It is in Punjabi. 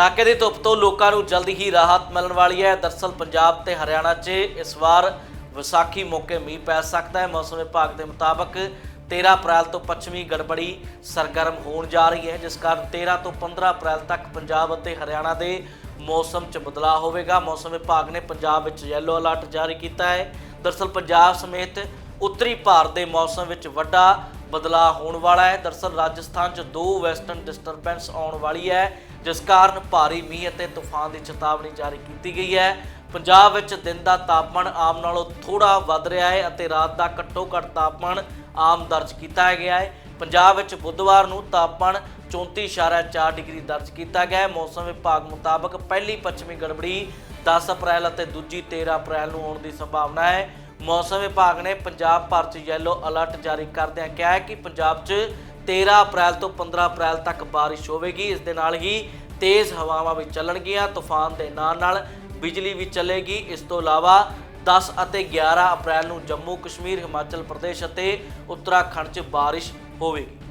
ਕੜਾਕੇ ਦੀ ਧੁੱਪ ਤੋਂ ਲੋਕਾਂ ਨੂੰ ਜਲਦੀ ਹੀ ਰਾਹਤ ਮਿਲਣ ਵਾਲੀ ਹੈ। ਦਰਸਲ ਪੰਜਾਬ ਤੇ ਹਰਿਆਣਾ 'ਚ ਇਸ ਵਾਰ ਵਿਸਾਖੀ ਮੌਕੇ ਮੀਂਹ ਪੈ ਸਕਦਾ ਹੈ। ਮੌਸਮ ਵਿਭਾਗ ਦੇ ਮੁਤਾਬਕ 13 ਅਪ੍ਰੈਲ ਤੋਂ ਪੱਛਮੀ ਗੜਬੜੀ ਸਰਗਰਮ ਹੋਣ ਜਾ ਰਹੀ ਹੈ, ਜਿਸ ਕਾਰਨ 13 ਤੋਂ 15 ਅਪ੍ਰੈਲ ਤੱਕ ਪੰਜਾਬ ਅਤੇ ਹਰਿਆਣਾ ਦੇ ਮੌਸਮ 'ਚ ਬਦਲਾਅ ਹੋਵੇਗਾ। ਮੌਸਮ ਵਿਭਾਗ ਨੇ ਪੰਜਾਬ ਵਿੱਚ ਯੈਲੋ ਅਲਰਟ ਜਾਰੀ ਕੀਤਾ ਹੈ। ਦਰਸਲ ਪੰਜਾਬ ਸਮੇਤ ਉੱਤਰੀ ਭਾਰਤ ਦੇ ਮੌਸਮ ਵਿੱਚ ਵੱਡਾ ਬਦਲਾਅ ਹੋਣ ਵਾਲਾ ਹੈ। ਦਰਸਲ ਰਾਜਸਥਾਨ 'ਚ ਦੋ ਵੈਸਟਰਨ ਡਿਸਟਰਬੈਂਸ ਆਉਣ ਵਾਲੀ ਹੈ, ਜਿਸ ਕਾਰਨ ਭਾਰੀ ਮੀਂਹ ਅਤੇ ਤੂਫਾਨ ਦੀ ਚੇਤਾਵਨੀ ਜਾਰੀ ਕੀਤੀ ਗਈ ਹੈ। ਪੰਜਾਬ ਵਿੱਚ ਦਿਨ ਦਾ ਤਾਪਮਾਨ ਆਮ ਨਾਲੋਂ ਥੋੜਾ ਵੱਧ ਰਿਹਾ ਹੈ ਅਤੇ ਰਾਤ ਦਾ ਘੱਟੋ ਘੱਟ ਤਾਪਮਾਨ ਆਮ ਦਰਜ ਕੀਤਾ ਗਿਆ ਹੈ। ਪੰਜਾਬ ਵਿੱਚ ਬੁੱਧਵਾਰ ਨੂੰ ਤਾਪਮਾਨ 34.4 ਡਿਗਰੀ ਦਰਜ ਕੀਤਾ ਗਿਆ ਹੈ। ਮੌਸਮ ਵਿਭਾਗ ਮੁਤਾਬਕ ਪਹਿਲੀ ਪੱਛਮੀ ਗੜਬੜੀ 10 ਅਪ੍ਰੈਲ ਅਤੇ ਦੂਜੀ 13 ਅਪ੍ਰੈਲ ਨੂੰ ਆਉਣ ਦੀ ਸੰਭਾਵਨਾ ਹੈ। ਮੌਸਮ ਵਿਭਾਗ ਨੇ ਪੰਜਾਬ ਭਰ 'ਚ ਯੈਲੋ ਅਲਰਟ ਜਾਰੀ ਕਰਦਿਆਂ ਕਿਹਾ ਹੈ ਕਿ ਪੰਜਾਬ 'ਚ 13 ਅਪ੍ਰੈਲ ਤੋਂ 15 ਅਪ੍ਰੈਲ ਤੱਕ ਬਾਰਿਸ਼ ਹੋਵੇਗੀ। ਇਸ ਦੇ ਨਾਲ ਹੀ ਤੇਜ਼ ਹਵਾਵਾਂ ਵੀ ਚੱਲਣਗੀਆਂ, ਤੂਫਾਨ ਦੇ ਨਾਲ ਨਾਲ ਬਿਜਲੀ ਵੀ ਚੱਲੇਗੀ। ਇਸ ਤੋਂ ਇਲਾਵਾ 10 ਅਤੇ 11 ਅਪ੍ਰੈਲ ਨੂੰ ਜੰਮੂ ਕਸ਼ਮੀਰ, ਹਿਮਾਚਲ ਪ੍ਰਦੇਸ਼ ਅਤੇ ਉੱਤਰਾਖੰਡ 'ਚ ਬਾਰਿਸ਼ ਹੋਵੇਗੀ।